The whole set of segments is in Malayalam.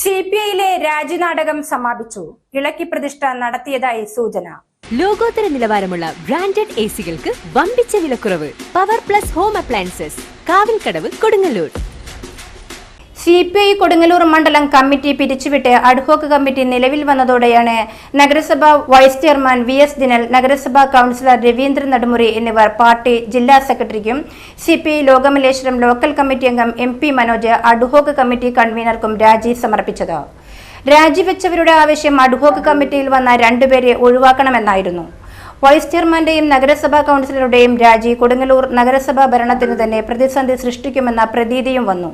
സി പി ഐയിലെ രാജ്യനാടകം സമാപിച്ചു. ഇളക്കി പ്രതിഷ്ഠ നടത്തിയതായി സൂചന. ലോകോത്തര നിലവാരമുള്ള ബ്രാൻഡഡ് എ സികൾക്ക് വമ്പിച്ച വിലക്കുറവ്. Power plus home appliances Kavilkadavu Kodungallur. C P I Kodungallur മണ്ഡലം കമ്മിറ്റി പിരിച്ചുവിട്ട് അഡ്ഹോക്ക് കമ്മിറ്റി നിലവിൽ വന്നതോടെയാണ് നഗരസഭ vice chairman V S Dinal നഗരസഭാ കൌൺസിലർ രവീന്ദ്രൻ നടുമുറി എന്നിവർ പാർട്ടി ജില്ലാ സെക്രട്ടറിക്കും C P I Lokamalleswaram local committee അംഗം M P Manoj ad hoc committee കൺവീനർക്കും രാജി സമർപ്പിച്ചത്. രാജിവെച്ചവരുടെ ആവശ്യം അഡ്ഹോക്ക് കമ്മിറ്റിയിൽ വന്ന രണ്ടുപേരെ ഒഴിവാക്കണമെന്നായിരുന്നു. വൈസ് ചെയർമാന്റെയും നഗരസഭാ കൌൺസിലറുടെയും രാജി കൊടുങ്ങല്ലൂർ നഗരസഭാ ഭരണത്തിന് തന്നെ പ്രതിസന്ധി സൃഷ്ടിക്കുമെന്ന പ്രതീതിയും വന്നു.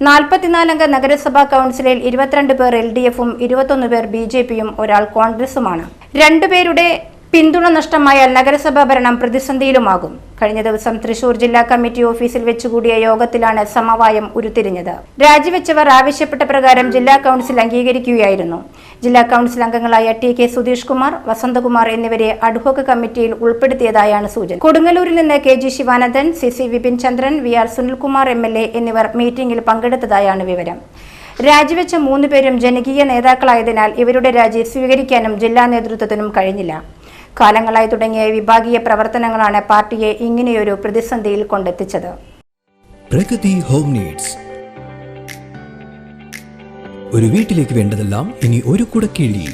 നാൽപ്പത്തിനാലംഗ നഗരസഭാ കൌൺസിലിൽ ഇരുപത്തിരണ്ട് പേർ എൽ ഡി എഫും ഇരുപത്തൊന്ന് പേർ ബി ജെ പിയും ഒരാൾ കോൺഗ്രസുമാണ്. രണ്ടുപേരുടെ പിന്തുണ നഷ്ടമായാൽ നഗരസഭ ഭരണം പ്രതിസന്ധിയിലുമാകും. കഴിഞ്ഞ ദിവസം തൃശൂർ ജില്ലാ കമ്മിറ്റി ഓഫീസിൽ വെച്ചുകൂടിയ യോഗത്തിലാണ് സമവായം ഉരുത്തിരിഞ്ഞത്. രാജിവെച്ചവർ ആവശ്യപ്പെട്ട പ്രകാരം ജില്ലാ കൌൺസിൽ അംഗീകരിക്കുകയായിരുന്നു. ജില്ലാ കൌൺസിൽ അംഗങ്ങളായ ടി കെ സുധീഷ് കുമാർ വസന്തകുമാർ എന്നിവരെ അഡ്ഹോക്ക് കമ്മിറ്റിയിൽ ഉൾപ്പെടുത്തിയതായാണ് സൂചന. കൊടുങ്ങല്ലൂരിൽ നിന്ന് K G Sivanandan C C Vipin Chandran V R Sunilkumar M L A എന്നിവർ മീറ്റിംഗിൽ പങ്കെടുത്തതായാണ് വിവരം. രാജിവെച്ച മൂന്ന് പേരും ജനകീയ നേതാക്കളായതിനാൽ ഇവരുടെ രാജി സ്വീകരിക്കാനും ജില്ലാ നേതൃത്വത്തിനും കഴിഞ്ഞില്ല. കാലങ്ങളായി തുടങ്ങിയ വിഭാഗീയ പ്രവർത്തനങ്ങളാണ് പാർട്ടിയെ ഇങ്ങനെയൊരു പ്രതിസന്ധിയിൽ കൊണ്ടെത്തിച്ചത്. Pragathi home needs. ഒരു വീട്ടിലേക്ക് വേണ്ടതെല്ലാം ഇനി ഒരു കുടക്കീഴിൽ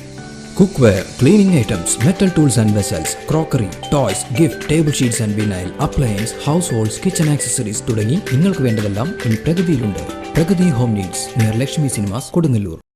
cleaning items metal tools and vessels crockery toys gift table sheets and vinyl appliance households kitchen accessories തുടങ്ങി നിങ്ങൾക്ക് വേണ്ടതെല്ലാം ഇനി പ്രഗതിയിലുണ്ട്. Pragathi home needs near Lakshmi cinemas Kodungallur.